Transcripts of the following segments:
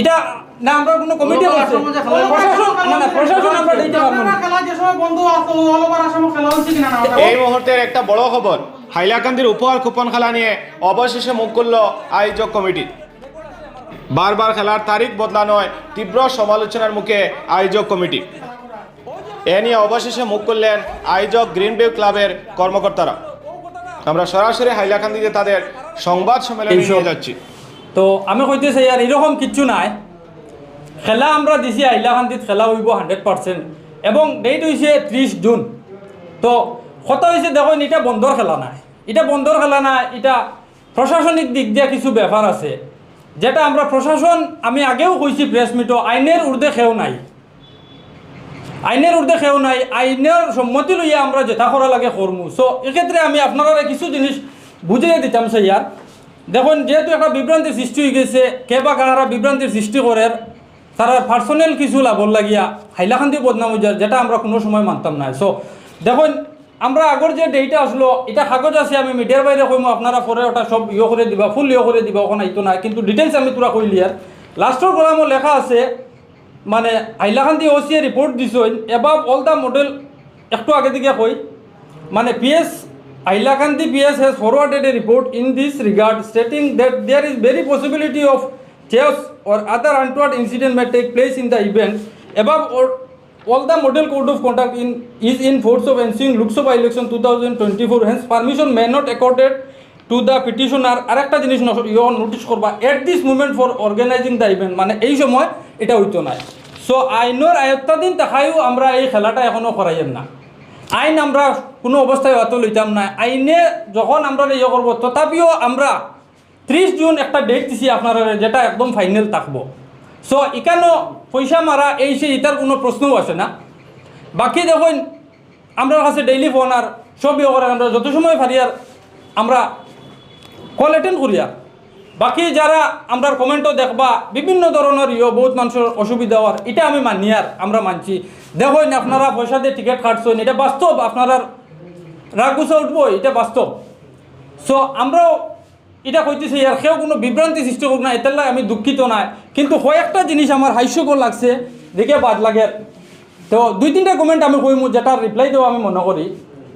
এটা না আমরা কোনো কমিটি হয়, প্রশাসন না প্রশাসন আমরা দিতে পারব না। খেলা যে সময় বন্ধ আছে অলবার আসামে খেলা হচ্ছে কিনা না এই মুহূর্তের একটা বড় খবর হাইলাকান্দির উপহার কুপন খেলা নিয়ে অবশেষে মুখ খুলল আয়োজক কমিটি। বারবার খেলার তারিখ বদলানোয় তীব্র সমালোচনার মুখে আয়োজক কমিটি। এ নিয়ে অবশেষে মুখ করলেন আয়োজক গ্রিন ভিউ ক্লাবের কর্মকর্তারা। আমরা সরাসরি হাইলাকান্দিতে তাদের সংবাদ সম্মেলনে নিয়ে যাচ্ছি। তো আমি কইতে চাই, আর এরকম কিচ্ছু নাই। খেলা আমরা দিছি হাইলাকান্দিত খেলা হইব হান্ড্রেড পার্সেন্ট এবং ডেট হয়েছে ত্রিশ জুন। তো কত হয়েছে দেখুন এটা বন্ধর খেলা নাই। এটা বন্ধর খেলা নাই এটা প্রশাসনিক দিক দিয়ে কিছু ব্যাপার আছে। যেটা আমরা প্রশাসন, আমি আগেও কইছি প্রেস মিটও আইনের ঊর্ধ্বে খেও নাই। আইনের ঊর্ধ্বে খেও নাই আইনের সম্মতি লইয়া আমরা যেটা করা লাগে করমু সো এক্ষেত্রে আমি আপনারা কিছু জিনিস বুঝিয়ে দিতাম ইয়ার দেখুন, যেহেতু একটা বিভ্রান্তির সৃষ্টি হয়ে গেছে কে বা কারা বিভ্রান্তির সৃষ্টি করে তারা পার্সোনাল কিছু লাভর লাগিয়া হাইলাকান্দি বদনাম হয়ে যেটা আমরা কোনো সময় মানতাম না। সো দেখুন, আমরা আগর যে ডেটা আসলো, এটা কাগজ আছে, আমি মিডিয়ার বাইরে কইমু, আপনারা পরে ওটা সব ইয়ে করে দিবা ফুল ইয়ে করে দিবা, ওখানে আইতো না, কিন্তু ডিটেলস আমি তোরা কইলি আর। লাস্টের কলামও লেখা আছে মানে হাইলাকান্দি ওসিএ রিপোর্ট দিছেন এবাব অল দ্য মডেল একটু আগে দিকে কই মানে PS Hailakandi PS has forwarded a report in this regard stating that there is very possibility of chaos or other untoward incident may take place in the event above or all the model code of conduct in is in force of ensuing Lok Sabha election 2024 hence permission may not accorded to the petitioner আরেকটা জিনিস ইয়ে notice করবা at this movement for organising the event মানে এই সময় এটা হইতো না সো আইনের আয়ত্তাধীন দেখায়ও আমরা এই খেলাটা এখনও করাইম না আইন আমরা কোনো অবস্থায় হয়তো লইতাম না। আইনে যখন আমরা ইয়ে করব, তথাপিও আমরা ত্রিশ জুন একটা ডেট দিছি আপনারা, যেটা একদম ফাইনাল থাকব। সো এখানেও পয়সা মারা, এই সেই এটার কোনো প্রশ্নও আসে না। বাকি দেখুন আমরা কাছে ডেইলি ফোন আর সব ইয়ে করে আমরা যত সময় পারি আর আমরা কল অ্যাটেন্ড করি আর। বাকি যারা আমরা কমেন্টও দেখবা, বিভিন্ন ধরনের ইয়ে বহুত মানুষের অসুবিধা হওয়ার, এটা আমি মানি আর, আমরা মানছি। দেখুন আপনারা পয়সা দিয়ে টিকিট কাটছেন এটা বাস্তব, আপনারা রাগ গুছা উঠবো, এটা বাস্তব। সো আমরাও এটা কইতেছি, আর সেও কোনো বিভ্রান্তি সৃষ্টি করুক না, এটার লাগে আমি দুঃখিত নাই। কিন্তু কয়েকটা জিনিস আমার হাস্যকর লাগছে, দেখে বাদ লাগে। তো, দুই তিনটা কমেন্ট আমি কইমু, যেটার রিপ্লাই দেওয়া আমি মনে করি।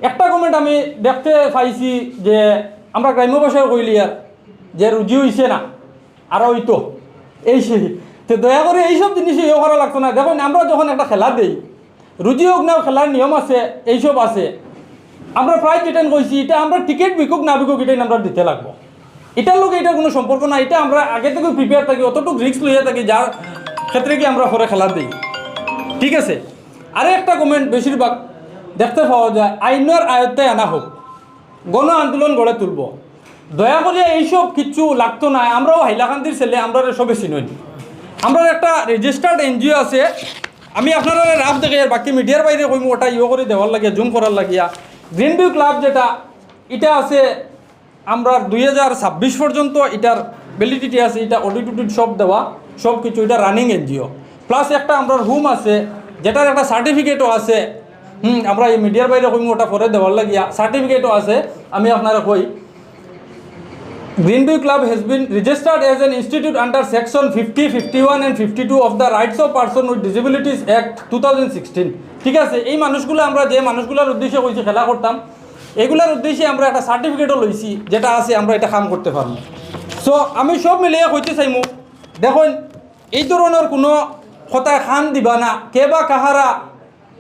একটা কমেন্ট আমি দেখতে পাইছি যে, আমরা গ্রাম্য ভাষায় কইলি আর যে রুজি হইছে না, আর হইতো। এই সেই তো দয়া করে এইসব জিনিস ইয়ে করা লাগতো না। দেখুন, আমরা যখন একটা খেলা দেই, রুজি হোক না খেলার নিয়ম আছে, এইসব আছে। আমরা প্রাইজ রিটার্ন করছি এটা আমরা টিকিট বিকুক না বিকুক, এটাই আমরা দিতে লাগবো। এটার লোক এটার কোনো সম্পর্ক না এটা আমরা আগে থেকে প্রিপেয়ার থাকি, অতটুকু রিস্ক লইয়া থাকি, যার ক্ষেত্রে কি আমরা পরে খেলা দিই। ঠিক আছে? আরে একটা কমেন্ট বেশিরভাগ দেখতে পাওয়া যায় আইনের আয়ত্তে আনা হোক। গণ আন্দোলন গড়ে তুলব। দয়া করে এইসব কিচ্ছু লাগতো না। আমরাও হাইলাকান্দির ছেলে আমরা সবে চিনই। আমরা একটা রেজিস্টার্ড এনজিও আছে। আমি আপনারা রাফ দেখে আর বাকি মিডিয়ার বাইরে কইমু, ওটা ইয়ে করে দেওয়ার লাগিয়া জুম করার লাগিয়া। গ্রিন ভিউ ক্লাব যেটা এটা আছে আমরা দুই হাজার ছাব্বিশ পর্যন্ত এটার ভ্যালিডিটি আছে এটা অডিট উডিট সব দেওয়া, সব কিছু এটা রানিং এনজিও প্লাস একটা আমরা রুম আছে, যেটার একটা সার্টিফিকেটও আছে। হুম, আমরা এই মিডিয়ার বাইরে কইমু, ওটা পরে দেওয়ার লাগিয়া। সার্টিফিকেটও আছে, আমি আপনারা কই Greenview Club has been registered as an institute under section 50, 51 and 52 of the Rights of Person with Disabilities Act 2016 ঠিক আছে এই মানুষগুলো আমরা যে মানুষগুলোর উদ্দেশ্যে কইছি খেলা করতাম এগুলোর উদ্দেশ্যে আমরা একটা সার্টিফিকেটও লইছি যেটা আছে আমরা এটা কাম করতে পারব। সো আমি সব মিলিয়ে কইতে চাইমু দেখুন এই ধরনের কোনো কথায় খান দিবা না কে কাহারা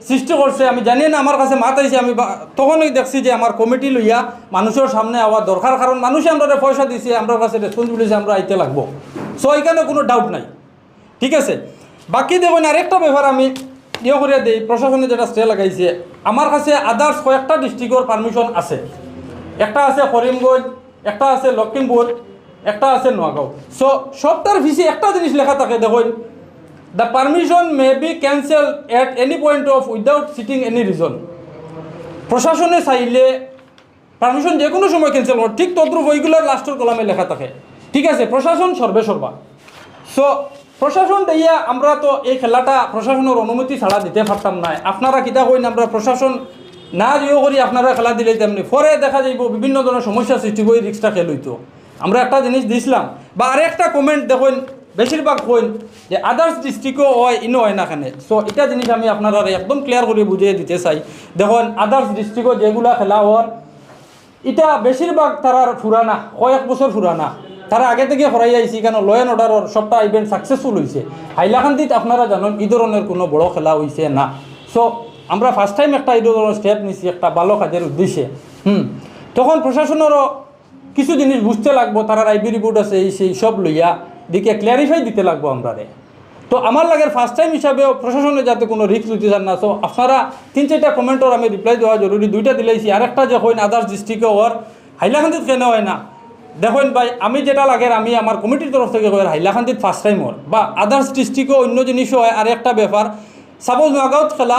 সৃষ্টি করছে, আমি জানি না, আমার কাছে মাত আইছে আমি তখনই দেখছি যে আমার কমিটি লইয়া মানুষের সামনে আওয়ার দরকার কারণ মানুষে আমরা পয়সা দিছে আমার কাছে রেসপন্সিবিলিটি আমরা আইতে লাগবো। সো এখানে কোনো ডাউট নাই। ঠিক আছে? বাকি দেখুন, আরেকটা ব্যাপার আমি ইয়ে করে দিই, প্রশাসনে যেটা স্টে লাগাইছে, আমার কাছে আদার্স কয়েকটা ডিস্ট্রিক্টর পারমিশন আছে। একটা আছে করিমগঞ্জ, একটা আছে লক্ষিমপুর, একটা আছে নোয়াগাঁও। সো সবটার ভিসি একটা জিনিস লেখা থাকে, দেখুন the permission may be cancel at any point of without sitting any reason প্রশাসনে চাইলে পারমিশন যে কোনো সময় ক্যান্সেল করো ঠিক তদ্রুপ ওইগুলোর লাস্টের কলামে লেখা থাকে। ঠিক আছে প্রশাসন সর্বে সর্বা সো প্রশাসন দিয়া, আমরা তো এই খেলাটা প্রশাসনের অনুমতি ছাড়া দিতে পারতাম না আপনারা কিতা কইন, আমরা প্রশাসন না দিও করি, আপনারা খেলা দিলে তেমনি। পরে দেখা যাইব, বিভিন্ন ধরনের সমস্যা সৃষ্টি করে রিক্সটা খেল হইতো। আমরা একটা জিনিস দিছিলাম। বা আরেকটা কমেন্ট দেখুন বেশিরভাগ হইন যে আদার্স ডিস্ট্রিক্টও হয়, ইনো হয় না খানে সো এটা জিনিস আমি আপনারা একদম ক্লিয়ার করে বুঝিয়ে দিতে চাই। দেখুন আদার্স ডিস্ট্রিক্টও যেগুলা খেলা হওয়ার এটা বেশিরভাগ তারার ফুরানা কয়েক বছর ফুরানা তারা আগে থেকে হরাই আইছি কেন ল অ্যান্ড অর্ডারের সবটা ইভেন্ট সাকসেসফুল হয়েছে হাইলাকান্দিত আপনারা জানেন, এই ধরনের কোনো বড় খেলা হয়েছে না। সো আমরা ফার্স্ট টাইম একটা এই ধরনের স্টেপ নিছি, একটা ভালো কাজের উদ্দেশ্যে। হুম। তখন প্রশাসনেরও কিছু জিনিস বুঝতে লাগবো তারা আইবি রিপোর্ট আছে, এই সেই সব লইয়া। দিকে ক্লিয়ারিফাই দিতে লাগবো আমরা তো আমার লাগে ফার্স্ট টাইম হিসাবেও প্রশাসনে যাতে কোনো রিস্ক দিতে চান না সো আপনারা তিন চারটা কমেন্টর আমি রিপ্লাই দেওয়া জরুরি, দুইটা দিলেইছি আরেকটা যে হইন আদার্স ডিস্ট্রিক্টে ওর, হাইলাকান্দিত কেন হয় না? দেখুন ভাই, আমি যেটা লাগে আমি আমার কমিটির তরফ থেকে কই, হাইলাকান্দিত ফার্স্ট টাইম ওর। বা আদার্স ডিস্ট্রিক্টও অন্য জিনিসও হয় আর একটা ব্যাপার সাপোজ নগাঁওত খেলা,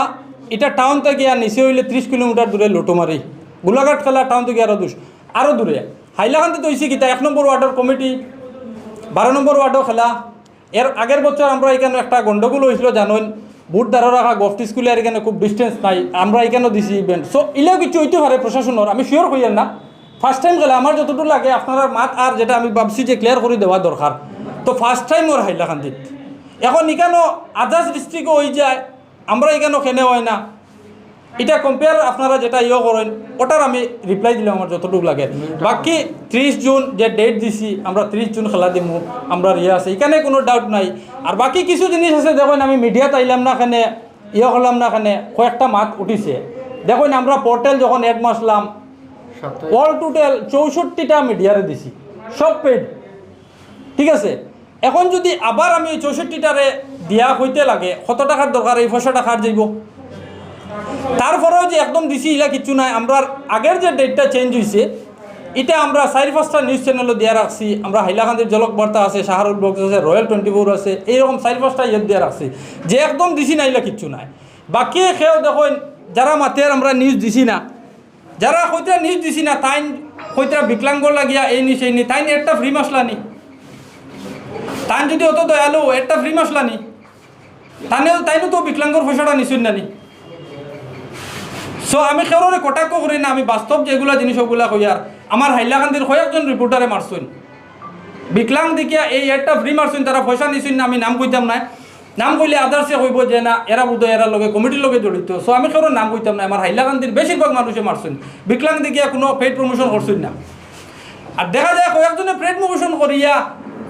এটা টাউন থেকে আর নিচে হইলে ত্রিশ কিলোমিটার দূরে লোটোমারি। গোলাঘাট খেলা টাউন থেকে আরও দুশ আরও দূরে। হাইলাকান্দিত হয়েছে কিতা এক নম্বর ওয়ার্ডের কমিটি নম্বর ওয়ার্ডও খেলা। এর আগের বছর আমরা এখানে একটা গন্ডগোল হয়েছিল জানুন বুট দ্বারা রাখা গভট স্কুলে আর এখানে খুব ডিস্টেন্স নাই। আমরা এখানেও দিছি ইভেন্ট সো ইলেও কিছু হইতে পারে প্রশাসনের, আমি শিওর হইয়ার না। ফার্স্ট টাইম গেলে আমার যতটুকু লাগে, আপনার মাত আর যেটা আমি ভাবছি যে ক্লিয়ার করে দেওয়া দরকার। তো ফার্স্ট টাইম ওর হাইলাকান্দিত। এখন এখানেও আদার্স ডিস্ট্রিক্টও হয়ে যায়। আমরা এখানেও খেনে হয় না। এটা কম্পেয়ার আপনারা যেটা ইয়ে করেন ওটার আমি রিপ্লাই দিলাম আমার যতটুকু লাগে। বাকি ত্রিশ জুন যে ডেট দিছি আমরা ত্রিশ জুন খেলা দিমু আমরা ইয়ে আছে এখানে কোনো ডাউট নাই। আর বাকি কিছু জিনিস আছে দেখুন আমি মিডিয়াত আইলাম না খানে ইয়ে করলাম না খানে কয়েকটা মাত উঠিছে। দেখুন আমরা পোর্টাল যখন অ্যাড মাসলাম অল টোটাল চৌষট্টিটা মিডিয়ারে দিছি সব পেড ঠিক আছে? এখন যদি আবার আমি চৌষট্টিটারে দিয়া হইতে লাগে কত টাকার দরকার? এই ছশো টাকার যাইব। তারপরেও যে একদম দিছি ইলা কিছু নাই, আমরা আগের যে ডেটটা চেঞ্জ হয়েছে এটা আমরা চারি পাঁচটা নিউজ চ্যানেলও দিয়া রাখছি। আমরা হাইলাকান্দির জলক বার্তা আছে শাহরুল বক্স আছে রয়্যাল টোয়েন্টি ফোর আছে, এইরকম চারি পাঁচটা ইয়ে দিয়া রাখছি। যে একদম দিছি না ইলা কিচ্ছু নাই। বাকি খেয়েও দেখুন, যারা মাতের আমরা নিউজ দিছি না, যারা হইতে নিউজ দিছি না, তাই হইতে বিকলাঙ্গ লাগিয়া এই নিউজ এই নি তাই একটা ফ্রি মশলা নি। তাই যদি অত দয়ালু, একটা ফ্রি মশলা নি। তানেও তাইনও তো বিকলাঙ্গর পয়সাটা নিছুন নি। সো আমি কেউরে কটাক্ষ করি না, আমি বাস্তব যেগুলা জিনিস ওগুলা কইয়ার আমার হাইলাকান্দির কয়েকজন রিপোর্টারে মারছুন বিকলাং দেখিয়া এই একটা ফ্রি মারছুন তারা পয়সা নিছুন না আমি নাম কইতাম না নাম কইলে আদার্সে কইব যে না এরা বোধ এরা লগে কমিটির লগে জড়িত। সো আমি কেউর নাম কইতাম না আমার হাইলাকান্দির বেশিরভাগ মানুষে মারছুন বিকলাং দেখিয়া কোনো পেড প্রমোশন করছুন না। আর দেখা যায় কয়েকজনে পেড প্রমোশন করিয়া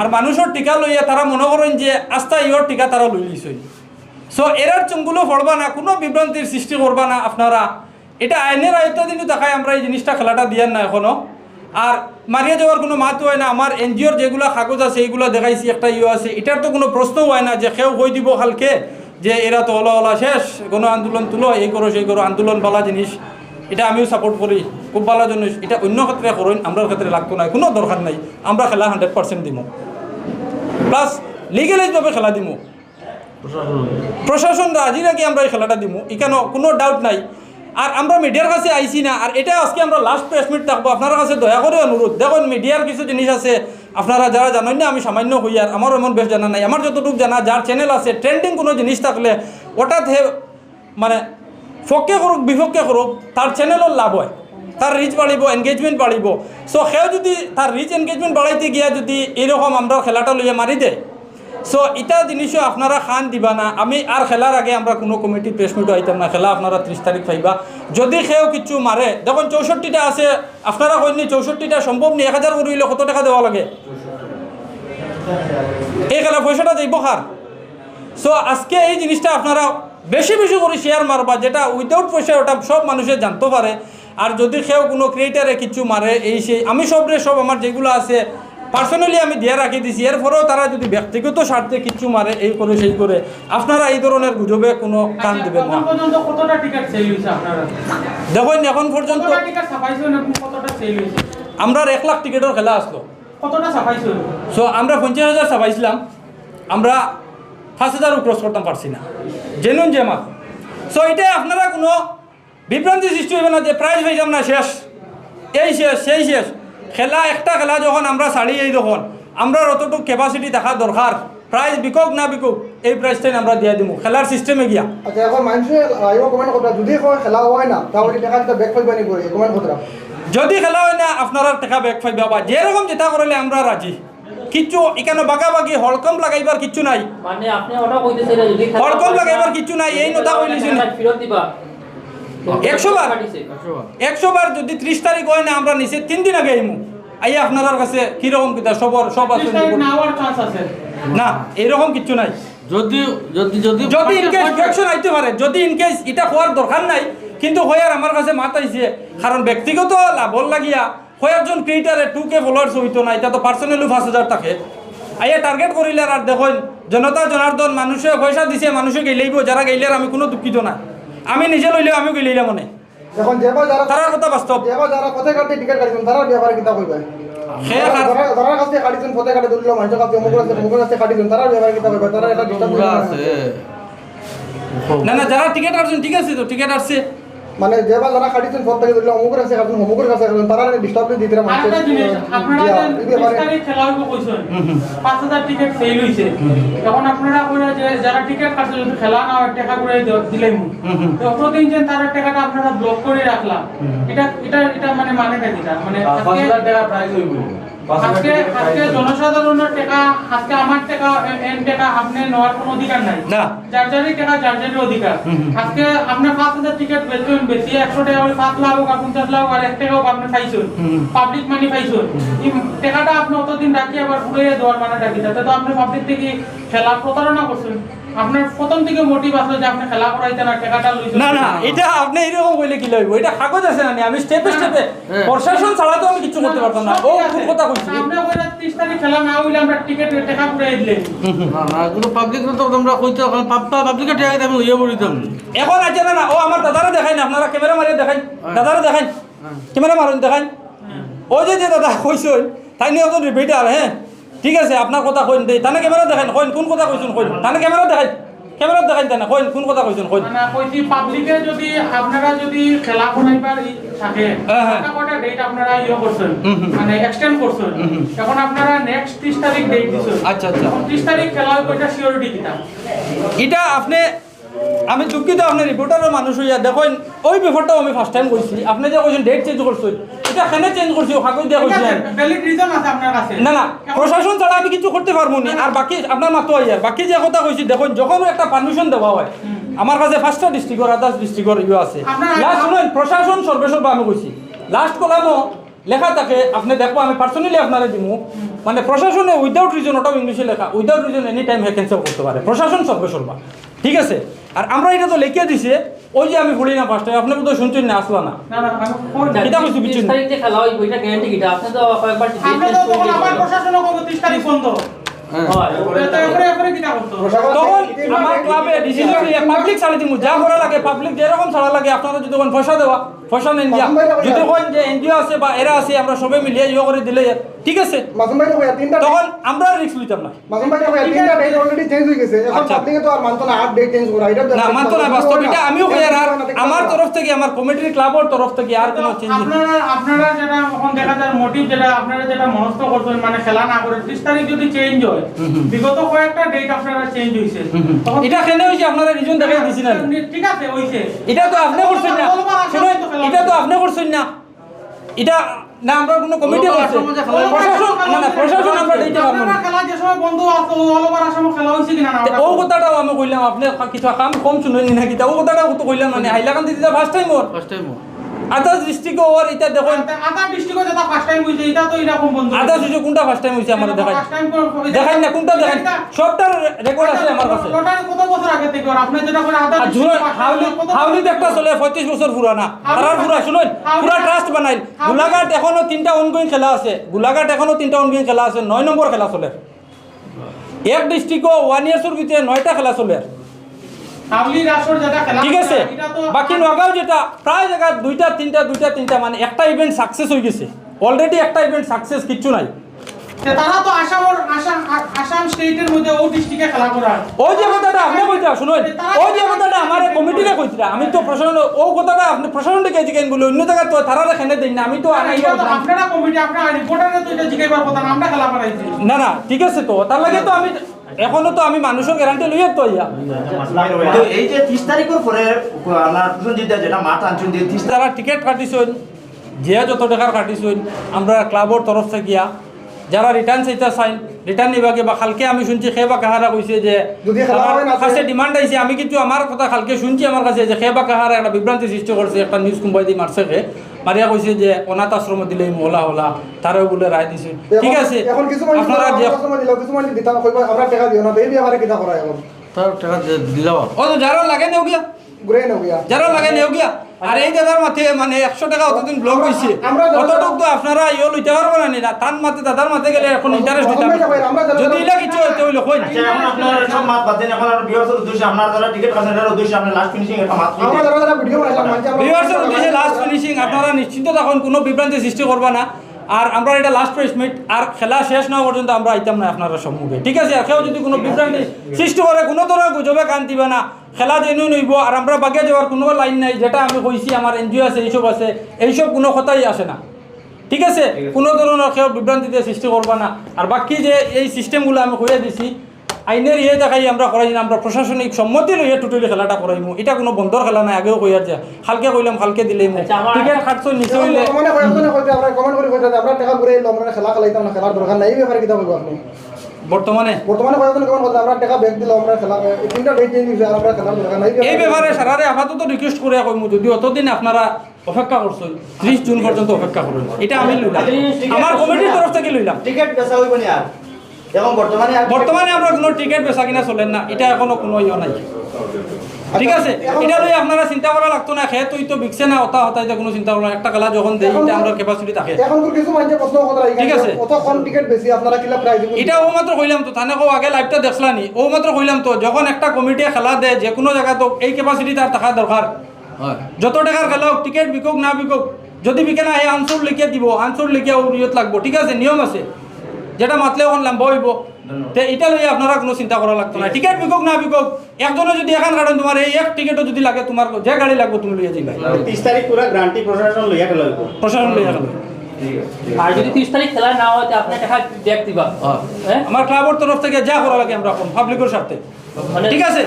আর মানুষের টিকা লইয়া তারা মনে করেন যে, আস্থা ইয়র টিকা তারা লই লিছই সো এরার চুঙ্গুলো পড়বা না, কোনো বিভ্রান্তির সৃষ্টি করবা না, আপনারা এটা আইনের আয়ত্তাধীন দেখায় আমরা এই জিনিসটা খেলাটা দিয়ার না এখনও। আর মারিয়া যাওয়ার কোনো মাত হয় না আমার এনজিওর যেগুলো কাগজ আছে এইগুলো দেখাইছি একটা ইয়ে আছে। এটার তো কোনো প্রশ্ন হয় না যে কেউ কই দিব কালকে যে এরা তো ওলা ওলা শেষ গণ আন্দোলন তুলো এই করো সেই করো আন্দোলন বালা জিনিস। এটা আমিও সাপোর্ট করি খুব ভালো জিনিস এটা অন্য ক্ষেত্রে করেন আমরা ক্ষেত্রে লাগতো না কোনো দরকার নাই। আমরা খেলা হান্ড্রেড পার্সেন্ট দিব প্লাস লিগেলাইজভাবে খেলা দিব প্রশাসন। রাজি নাকি আমরা এই খেলাটা দিব এখানে কোনো ডাউট নাই। আর আমরা মিডিয়ার কাছে আইছি না, আর এটা আজকে আমরা লাস্ট প্রেস মিট থাকব। আপনার কাছে দয়া করে অনুরোধ। দেখুন, মিডিয়ার কিছু জিনিস আছে, আপনারা যারা জানেন না, আমি সামান্য হই আর আমার এমন বেশ জানা নাই। আমার যতটুকু জানা, যার চ্যানেল আছে ট্রেন্ডিং কোনো জিনিস থাকলে ওটাতে হে- মানে পক্ষে করুক, বিপক্ষে করুক, তার চ্যানেলের লাভ হয়। তার রিচ বাড়িব এনগেজমেন্ট বাড়িব সো সেও যদি, তার রিচ এনগেজমেন্ট বাড়াইতে গিয়া যদি এরকম আমরা খেলাটা লইয়া মারি দেয় সো এটা জিনিসও আপনারা খান দিবা না। আমি আর খেলার আগে আমরা কোনো কমিটি প্রেস মিটও আইতাম না। খেলা আপনারা ত্রিশ তারিখ পাইবা। যদি সেও কিছু মারে দেখুন চৌষট্টিটা আছে, আপনারা কইনি চৌষট্টিটা সম্ভব নেই এক হাজার করিলে কত টাকা দেওয়া লাগে? এই খেলা পয়সাটা যাইব খার সো আজকে এই জিনিসটা আপনারা বেশি বেশি করে শেয়ার মারবা যেটা উইদাউট পয়সা ওটা সব মানুষে জানতে পারে আর যদি কেউ কোনো ক্রিয়েটারে কিছু মারে এই সেই আমি সবরে সব আমার যেগুলো আছে পার্সোনালি আমি দিয়ে রাখি দিছি। এরপরেও তারা যদি ব্যক্তিগত স্বার্থে কিছু মারে এই করে সেই করে আপনারা এই ধরনের গুজবে কোনো কান দেবেন না। দেখুন এখন পর্যন্ত কতটা টিকিট ছাপাইছে না কতটা সেল হয়েছে? আমরা এক লাখ টিকিটের খেলা আসলো। সো আমরা পঞ্চাশ হাজার চাপাইছিলাম আমরা পাঁচ হাজারও ক্রস করতাম পারছি না। জেনুন যে আমার সো এটা আপনারা কোনো বিভ্রান্তি সৃষ্টি হবে না যে প্রাইজ পাইতাম না শেষ। এই শেষ সেই শেষ। খেলা একটা খেলা যখন আমরা ছাড়ি এই যখন আমরা অতটুকু ক্যাপাসিটি দেখা দরকার প্রাইজ বিকক না বিকক এই প্রাইজটাই আমরা দিয়ে দিব খেলার সিস্টেমে গিয়া। আচ্ছা এখন মানুষে করবা যদি খেলা হয় না তাহলে টাকা ব্যাক ফাইভ বানি করে কমেন্ট করতে যদি খেলা হয় না আপনারা টাকা ব্যাক পাইবা বা যেরকম যেটা করলে আমরা রাজি কিচ্ছু এখানে বাগাবাগি হলকম লাগাইবার কিচ্ছু নাই। মানে আপনি ওটা কইতেছেন যদি হলকম লাগাইবার কিচ্ছু নাই এই কথা কইলিছেন দিবা। একশো বার। পাঠিয়েছে। একশো বার। যদি ত্রিশ তারিখ হয় না আমরা নিচে তিন দিন আগে আইমু। আইয়া আপনার কাছে কীরকম কিতা সবর সব আছে না আছে। না এরকম কিচ্ছু নাই। যদি যদি যদি যদি ইনকেস ইনফেকশন আইতে পারে যদি ইনকেস এটা হওয়ার দরকার নাই কিন্তু হয়ার আমার কাছে মাত আইছে। কারণ ব্যক্তিগত লাভর লাগিয়া কয়েকজন ক্রিয়েটারে টু কে ফলোয়ার্স হইতো না এটা তো পার্সোনালি পাঁচ হাজার থাকে। আইয়া টার্গেট করিলে আর দেখুন জনতা জনার্দন মানুষে পয়সা দিছে মানুষে গেলেইব যারা গেইলে আমি কোনো দুঃখিত না। আমি নিজে লইলেও আমি গেলেইলাম মনে এখন যেবার যারা তারার কথা বাস্তব না না যারা টিকিট আসছেন ঠিক আছে তো টিকিট আসছে মানে যেবার যারা কাটিছেন পথ থেকে ধরল অমুক আছে কাটিছেন অমুকের কাছে কাটিছেন তারা ডিস্টার্ব দিতে আরেকটা জিনিস আপনারা যে ত্রিশ তারিখ কইছেন পাঁচ হাজার টিকিট সেল হইছে এখন আপনারা কইরা যে যারা টিকিট কাটছে যদি খেলা না টাকা করে দিলেন তো অতদিন যে তারা টাকাটা আপনারা ব্লক করে রাখলাম এটা এটা এটা মানে মানেটা কিটা মানে আজকে আজকে আজকে জনসাধারণের টাকা আজকে আমার টাকা এন টাকা আপনি নেওয়ার কোনো অধিকার নাই। না। যার যারই টাকা যার যারই অধিকার। আজকে আপনি পাঁচ হাজার টিকিট বেচবেন বেশি একশো টাকা হলে পাঁচ লাখ হোক পঞ্চাশ লাখ আর এক টাকা হোক আপনি পাইছেন। পাবলিক মানি পাইছেন। এই টাকাটা আপনি অতদিন রাখি আবার ঘুরে দেওয়ার মানে রাখি। যাতে তো আপনি পাবলিক থেকে খেলা প্রতারণা করছেন। আপনার প্রথম থেকে মোটিভ আসলে যে আপনি খেলা করাইতেন আর টাকাটা লইছেন। না না এটা আপনি এরকম বলে কি লইব? এটা কাগজ আছে না আমি স্টেপে স্টেপে প্রশাসন ছাড়া তো আমি কিছু করতে পারতাম না। ও খুব কথা কইছি। আপনি কইরা 30 তারিখ খেলা না হইলে আমরা টিকিট টাকা ঘুরাই দিলেন। না না এগুলো পাবলিক তো তোমরা কইতে পাপ্পা পাবলিকের টাকা আমি লইয়া পড়িতাম এখন আছে না না ও আমার দাদারা দেখাই না আপনারা ক্যামেরা মারিয়ে দেখাই দাদারা দেখাই ক্যামেরা মারুন দেখাই ও যে যে দাদা কইছেন তাই নিয়ে একজন রিপিটার হ্যাঁ। ঠিক আছে আপনার কথা কইন দেই। তানে ক্যামেরা দেখাই কইন কোন কথা কইছেন কইন? তানে ক্যামেরা দেখাই ক্যামেরা দেখাই তানে কইন কোন কথা কইছেন কইন? মানে কইছি পাবলিকে যদি আপনারা যদি খেলা করাইবার থাকে। একটা কটা ডেট আপনারা ইয়ে করছেন। মানে এক্সটেন্ড করছেন। এখন আপনারা নেক্সট 30 তারিখ ডেট দিছেন। আচ্ছা, আচ্ছা। এখন 30 তারিখ খেলা এটা সিওরিটি কিটা। এটা আপনি আমি দুঃখিত আপনি রিপোর্টারও মানুষ হইয়া দেখেন ওই ব্যাপারটাও আমি ফার্স্ট টাইম কইছি আপনি যে কইছেন ডেট চেঞ্জ করছেন এটা কেন চেঞ্জ করছি? ও কাগজ দিয়া ভ্যালিড রিজন আছে আপনার কাছে। না না প্রশাসন ছাড়া আমি কিছু করতে পারব না। আর বাকি আপনার মাত্র আইয়ার বাকি যে কথা কইছি দেখুন যখন একটা পারমিশন দেওয়া হয় আমার কাছে ফার্স্টটা ডিস্ট্রিক্টর আদার্স ডিস্ট্রিক্টর ইয়ে আছে। লাস্ট শুনুন প্রশাসন সর্বেসর্বা আমি কইছি। লাস্ট কলামও লেখা থাকে আপনি দেখব আমি পার্সোনালি আপনারা দিমু। মানে প্রশাসনে উইদাউট রিজন ওটাও ইংলিশে লেখা। উইদাউট রিজন এনি টাইম ভ্যাকেন্সিও করতে পারে। প্রশাসন সর্বেসর্বা। ঠিক আছে? আর আমরা এটা তো লিখে দিছি ওই যে আমি ভুলি না পাঁচটা টাইম আপনি তো শুনছেন না আসলা না না না আমি কই না। এটা কইছি বিচ্ছিন্ন। 30 তারিখে খেলা হইব এটা গ্যারান্টি কিটা আপনি তো কয়েকবার date তো তখন আবার দিয়েছেন। 30 তারিখ বন্ধ হ্যাঁ। তো এরপরে এরপরে কিটা করতে তখন আমার ক্লাবে পাবলিক ছাড়া দিমু যা করা লাগে পাবলিক যেরকম ছাড়া লাগে আপনারা যদি কোন পয়সা দেওয়া পয়সা নেন দিয়া। যদি কোন যে এনজিও আছে বা এরা আছে আমরা সবাই মিলিয়ে ইয়ে করে দিলে ঠিক আছে? মাসুম ভাই কইয়া তিনটা তখন আমরা রিস্ক লইতাম না। মাসুম ভাই কইয়া তিনটা ডেট অলরেডি চেঞ্জ হয়ে গেছে। এখন আচ্ছা। পাবলিকে তো আর মানতো না আট ডেট চেঞ্জ করা এটা না মানতো না বাস্তব এটা আমিও আর আমার তরফ থেকে আমার কমিটির ক্লাবের তরফ থেকে আর কোনো চেঞ্জ আপনারা আপনারা যেটা এখন দেখা যায় মোটিভ যেটা আপনারা যেটা মনস্থ করছেন মানে খেলা না করে 30 তারিখ যদি চেঞ্জ হয় বিগত কয়েকটা ডেট আপনারা চেঞ্জ হইছে এটা কেন হইছে আপনারা রিজন দেখাই দিছেন ঠিক আছে হইছে এটা তো আপনি করছেন না। শুনুন এটা তো আপনি করছেন না। এটা না আমরা কোনো কমিটি প্রশাসন না না প্রশাসন আমরা দিতে পারব না। খেলা যে সময় বন্ধ আছে অলবার আসামে খেলা হইছে কিনা না ও কথাটাও আমি কইলাম আপনি কিছু কাম কম শুনুন না কিতা ও কথাটাও তো কইলাম মানে হাইলাকান্দি দিতে ফার্স্ট টাইম ওর। ফার্স্ট টাইম আদার্স ডিস্ট্রিক্ট ওর এটা দেখুন আধা ডিস্ট্রিক্টে যেটা ফার্স্ট টাইম হইছে এটা তো এরকম বন্ধ। আদার্স হইছে কোনটা ফার্স্ট টাইম হইছে আমার দেখাই ফার্স্ট টাইম দেখাই না কোনটা দেখাই? সবটার রেকর্ড আছে আমার কাছে। লটারি কত বছর আগে থেকে আর আপনি যেটা করে ঝুলন হাউলি হাউলিতে একটা চলে পঁয়ত্রিশ বছর পুরানা তারার পুরা শুনুন পুরা ট্রাস্ট বানাইল। গোলাঘাট এখনও তিনটা অনগোয়িং খেলা আছে। গোলাঘাট এখনও তিনটা অনগোয়িং খেলা আছে। নয় নম্বর খেলা চলে। এক ডিস্ট্রিক্টও ওয়ান ইয়ার্সের ভিতরে নয়টা খেলা চলে হাউলি রাসর যেটা খেলা ঠিক আছে। বাকি নগাঁও যেটা প্রায় জায়গা দুইটা তিনটা দুইটা তিনটা মানে একটা ইভেন্ট সাকসেস হয়ে গেছে। অলরেডি একটা ইভেন্ট সাকসেস কিচ্ছু নাই। তারা তো আসামর আসাম আসাম স্টেটের মধ্যে ও ডিস্ট্রিক্টে খেলা করার ওই যে কথাটা আপনি কইতা শুনুন ওই যে কথাটা আমার কমিটিরে কইতা আমি তো প্রশাসন ও কথাটা আপনি প্রশাসনকে কে জিজ্ঞেস বলে অন্য জায়গা তো তারা দেন না। আমি তো আপনারা কমিটি আপনারা রিপোর্টারে তো এটা জিজ্ঞাসা কথা আমরা খেলা করাইছি। না না ঠিক আছে তো। তার লাগে তো আমি এখনও তো আমি মানুষের গ্যারান্টি লইয়া তো ইয়া। তো এই যে ত্রিশ তারিখের পরে আপনার যেটা মাঠ আনছেন যে ত্রিশ যারা টিকিট কাটিছেন যে যত টাকার কাটিছেন আমরা ক্লাবের তরফ থেকে গিয়া যারা রিটার্ন চাইতে চাইন রিটার্ন নিবাকে বা খালকে আমি শুনছি খে বা কাহারা কইছে যে যদি খেলা আমার হয় না, কাছে ডিমান্ড আইছে আমি কিন্তু আমার কথা খালকে শুনছি আমার কাছে যে খে বা কাহারা একটা বিভ্রান্তি সৃষ্টি করছে একটা নিউজ কোম্পানি দিয়ে মারছে মারিয়া কইছে যে অনাথ আশ্রম দিলে মোলা হলা তারাও বলে রায় দিছে। ঠিক আছে এখন কিছুমান আপনারা যে আমরা টাকা দিও না বেবি এই কিটা করায় করা এখন? তার টাকা দিলাও ও যারা লাগে নেও গিয়া। ঘুরে নেও গিয়া। যারা লাগে নেও গিয়া। আর এই দাদার মাঠে মানে একশো টাকা অতদিন ব্লক হয়েছে অতটুক তো আপনারা ইয়ে লইতে পারব না না তার মাঠে দাদার মাঠে গেলে এখন ইন্টারেস্ট যাব, আমরা যাব। যদি এটা কিছু হইতে হইলে কই আচ্ছা এখন সব মাত বাদ দেন এখন আর বিয়ার্সের উদ্দেশ্যে আপনার যারা টিকিট কাছেন এটার উদ্দেশ্যে আপনার লাস্ট ফিনিশিং একটা মাত আমরা যারা যারা ভিডিও বানাইলাম মানছি আমরা ভিউয়ার্সের উদ্দেশ্যে লাস্ট ফিনিশিং আপনারা নিশ্চিন্ত তখন কোনো বিভ্রান্তি সৃষ্টি করবা না। আর আমরা এটা লাস্ট প্রেস মিট আর খেলা শেষ না পর্যন্ত আমরা আইতাম না আপনারা সম্মুখে। ঠিক আছে? আর কেউ যদি কোনো বিভ্রান্তি সৃষ্টি করে কোনো ধরনের গুজবে কান দিবে না। খেলা জেনুইন হইব আর আমরা বাগে যাওয়ার কোনো লাইন নাই যেটা আমি কইছি আমার এনজিও আছে এইসব আছে এইসব কোনো কথাই আসে না। ঠিক আছে? কোনো ধরনের কেউ বিভ্রান্তিতে সৃষ্টি করবা না। আর বাকি যে এই সিস্টেমগুলো আমি কইয়া দিছি আইনের ইয়ে দেখাই আমরা করাই না আমরা প্রশাসনিক সম্মতি লইয়া টোটালি খেলাটা করাইমু এটা কোনো বন্ধর খেলা নাই আগেও কইয়ার যে খালকে কইলাম খালকে দিলে আচ্ছা, টিকেট খাটছো নিচে হইলে কমেন্টে কয় একজনে কইতে আমরা কমেন্ট করে কইতে আমরা টাকা ঘুরে এলো খেলা খেলাইতাম না খেলার দরকার নাই এই ব্যাপারে কিতা বলব আপনি। বর্তমানে? বর্তমানে আমরা টাকা ব্যাগ দিলাম আমরা খেলা এই তিনটা ডেট চেঞ্জ হইছে আর আমরা খেলার দরকার নাই এই ব্যাপারে সারারে আপাতত রিকোয়েস্ট করে কইমু যদি অতদিন আপনারা অপেক্ষা করছেন। জুন পর্যন্ত অপেক্ষা করুন। এটা আমি লইলাম। আমার কমিটির তরফ থেকে লইলাম। টিকিট বেচা হইব নি আর। এখন বর্তমানে বর্তমানে আমরা কোনো টিকিট বেচা কিনা চলেন না। এটা এখনও কোনো ইয়ে নাই। ঠিক আছে? এটা লই আপনারা চিন্তা করা লাগতো না খেয়ে তুই তো বিকছে না অতা হতাই কোনো চিন্তা করা একটা খেলা যখন দেই এটা আমরা ক্যাপাসিটি থাকে। এখন তো কিছু মানুষের প্রশ্ন কথা ঠিক আছে। কত কম টিকিট বেশি আপনারা কিলা প্রাইস দিব? এটা ও মাত্র কইলাম তো থানে কো আগে লাইভটা দেখলানি ও মাত্র কইলাম তো যখন একটা কমিটি খেলা দেয় যে কোনো জায়গা তো এই ক্যাপাসিটি তার থাকা দরকার হয়। যত টাকার খেলা হোক টিকিট বিকক না বিকক যদি বিকে না এই আনসুর লিখে দিব আনসুর লিখে ও ইয়ত লাগবো। ঠিক আছে? নিয়ম আছে। যেটা মাতলে ওখান লাম্বা হইব। তে এটা লইয়া আপনারা কোনো চিন্তা করা লাগতো না। টিকিট বিকক না বিকক একজনে যদি এখান কারণ তোমার এই এক টিকিটও যদি লাগে তোমার যে গাড়ি লাগবে তুমি লইয়া যাইবা। তিরিশ তারিখ পুরা গ্রান্টি প্রশাসন লইয়া খেলা হইব। প্রশাসন লইয়া গেল আর যদি ত্রিশ তারিখ খেলা না হয় আপনি টাকা ব্যাগ দিবা। হ্যাঁ? আমার ক্লাবের তরফ থেকে যা করা লাগে আমরা পাবলিকের স্বার্থে। মানে- ঠিক আছে?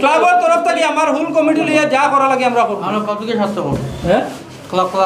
ক্লাবের তরফ থেকে আমার হুল কমিটি লইয়া যা করা লাগে আমরা করব। আমরা পাবলিকের স্বার্থে করব। হ্যাঁ? Club club.